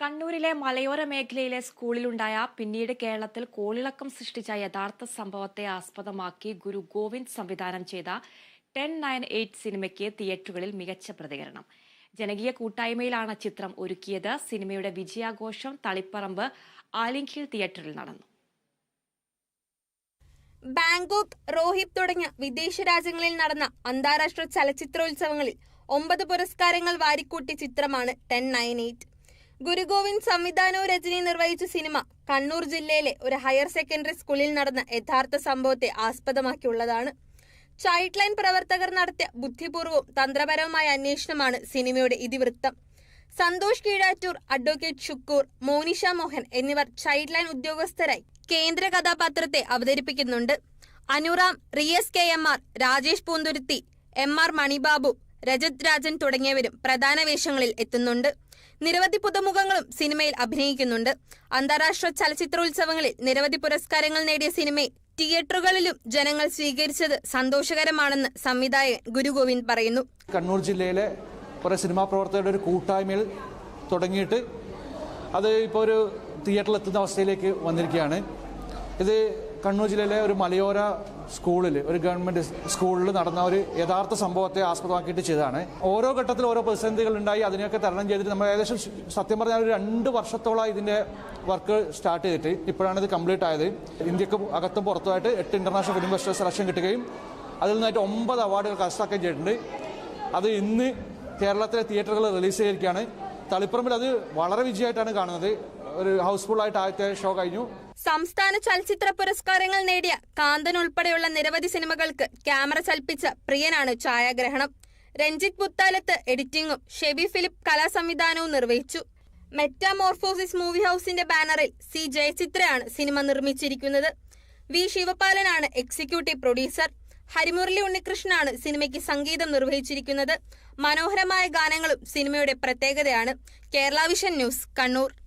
കണ്ണൂരിലെ മലയോര മേഖലയിലെ സ്കൂളിലുണ്ടായ പിന്നീട് കേരളത്തിൽ കോളിളക്കം സൃഷ്ടിച്ച യഥാർത്ഥ സംഭവത്തെ ആസ്പദമാക്കി ഗുരു ഗോവിന്ദ് സംവിധാനം ചെയ്ത ടെൻ നയൻ എയ്റ്റ് സിനിമയ്ക്ക് തിയേറ്ററുകളിൽ മികച്ച പ്രതികരണം. ജനകീയ കൂട്ടായ്മയിലാണ് ചിത്രം ഒരുക്കിയത്. സിനിമയുടെ വിജയാഘോഷം തളിപ്പറമ്പ് ആലിംഖിൽ തിയേറ്ററിൽ നടന്നു. ബാങ്കോക്ക് റോഹിബ് തുടങ്ങിയ വിദേശ രാജ്യങ്ങളിൽ നടന്ന അന്താരാഷ്ട്ര ചലച്ചിത്രോത്സവങ്ങളിൽ ഒമ്പത് പുരസ്കാരങ്ങൾ വാരിക്കൂട്ടിയ ചിത്രമാണ് ടെൻ നയൻ എയ്റ്റ്. ഗുരുഗോവിന്ദ് സംവിധാനവും രചനയും നിർവഹിച്ച സിനിമ കണ്ണൂർ ജില്ലയിലെ ഒരു ഹയർ സെക്കൻഡറി സ്കൂളിൽ നടന്ന യഥാർത്ഥ സംഭവത്തെ ആസ്പദമാക്കിയുള്ളതാണ്. ചൈൽഡ് ലൈൻ പ്രവർത്തകർ നടത്തിയ ബുദ്ധിപൂർവവും തന്ത്രപരവുമായ അന്വേഷണമാണ് സിനിമയുടെ ഇതിവൃത്തം. സന്തോഷ് കീഴാറ്റൂർ അഡ്വക്കേറ്റ് ഷുക്കൂർ മോനിഷ മോഹൻ എന്നിവർ ചൈൽഡ് ലൈൻ ഉദ്യോഗസ്ഥരായി കേന്ദ്ര കഥാപാത്രത്തെ അവതരിപ്പിക്കുന്നുണ്ട്. Anuram Riyas K M R Rajesh Poonthuruthi M R Manibabu Rajath Rajan തുടങ്ങിയവരും പ്രധാന വേഷങ്ങളിൽ എത്തുന്നുണ്ട്. നിരവധി പുതുമുഖങ്ങളും സിനിമയിൽ അഭിനയിക്കുന്നുണ്ട്. അന്താരാഷ്ട്ര ചലച്ചിത്രോത്സവങ്ങളിൽ നിരവധി പുരസ്കാരങ്ങൾ നേടിയ സിനിമയെ തിയേറ്ററുകളിലും ജനങ്ങൾ സ്വീകരിച്ചത് സന്തോഷകരമാണെന്ന് സംവിധായകൻ ഗുരുഗോവിന്ദ് പറയുന്നു. കണ്ണൂർ ജില്ലയിലെ കുറേ സിനിമാ പ്രവർത്തകരുടെ ഒരു കൂട്ടായ്മയിൽ തുടങ്ങിയിട്ട് അത് ഇപ്പോൾ ഒരു തിയേറ്ററിൽ എത്തുന്ന അവസ്ഥയിലേക്ക് വന്നിരിക്കുകയാണ്. ഇത് കണ്ണൂർ ജില്ലയിലെ ഒരു മലയോര സ്കൂളിൽ ഒരു ഗവൺമെന്റ് സ്കൂളിൽ നടന്ന ഒരു യഥാർത്ഥ സംഭവത്തെ ആസ്പദമാക്കിയിട്ട് ചെയ്തതാണ്. ഓരോ ഘട്ടത്തിൽ ഓരോ പ്രതിസന്ധികൾ ഉണ്ടായി അതിനെയൊക്കെ തരണം ചെയ്തിട്ട് നമ്മൾ ഏകദേശം സത്യം പറഞ്ഞാൽ ഒരു രണ്ട് വർഷത്തോളം ഇതിന്റെ വർക്ക് സ്റ്റാർട്ട് ചെയ്തിട്ട് ഇപ്പോഴാണ് ഇത് കംപ്ലീറ്റ് ആയത്. ഇന്ത്യയ്ക്ക് അകത്തും പുറത്തുമായിട്ട് എട്ട് ഇന്റർനാഷണൽ ഫിലിം ഫെസ്റ്റിവൽ സെലക്ഷൻ കിട്ടുകയും അതിൽ നിന്നായിട്ട് ഒമ്പത് അവാർഡുകൾ കരസ്ഥാക്കുകയും ചെയ്തിട്ടുണ്ട്. അത് ഇന്ന് കേരളത്തിലെ തിയേറ്ററുകൾ റിലീസ് ചെയ്തിരിക്കുകയാണ്. തളിപ്പറമ്പിൽ അത് വളരെ വിജയമായിട്ടാണ് കാണുന്നത്. ഒരു ഹൗസ്ഫുൾ ആയിട്ട് ആദ്യത്തെ ഷോ കഴിഞ്ഞു. സംസ്ഥാന ചലച്ചിത്ര പുരസ്കാരങ്ങൾ നേടിയ കാന്തൻ ഉൾപ്പെടെയുള്ള നിരവധി സിനിമകൾക്ക് ക്യാമറ ചലിപ്പിച്ച പ്രിയനാണ് ഛായാഗ്രഹണം. രഞ്ജിത്ത് പുത്താലത്ത് എഡിറ്റിംഗും ഷെബി ഫിലിപ്പ് കലാസംവിധാനവും നിർവഹിച്ചു. മെറ്റാമോർഫോസിസ് മൂവി ഹൌസിന്റെ ബാനറിൽ സി ജയചിത്രയാണ് സിനിമ നിർമ്മിച്ചിരിക്കുന്നത്. വി ശിവപാലനാണ് എക്സിക്യൂട്ടീവ് പ്രൊഡ്യൂസർ. ഹരിമുരളി ഉണ്ണികൃഷ്ണനാണ് സിനിമയ്ക്ക് സംഗീതം നിർവഹിച്ചിരിക്കുന്നത്. മനോഹരമായ ഗാനങ്ങളും സിനിമയുടെ പ്രത്യേകതയാണ്. Kerala vision news Kannur.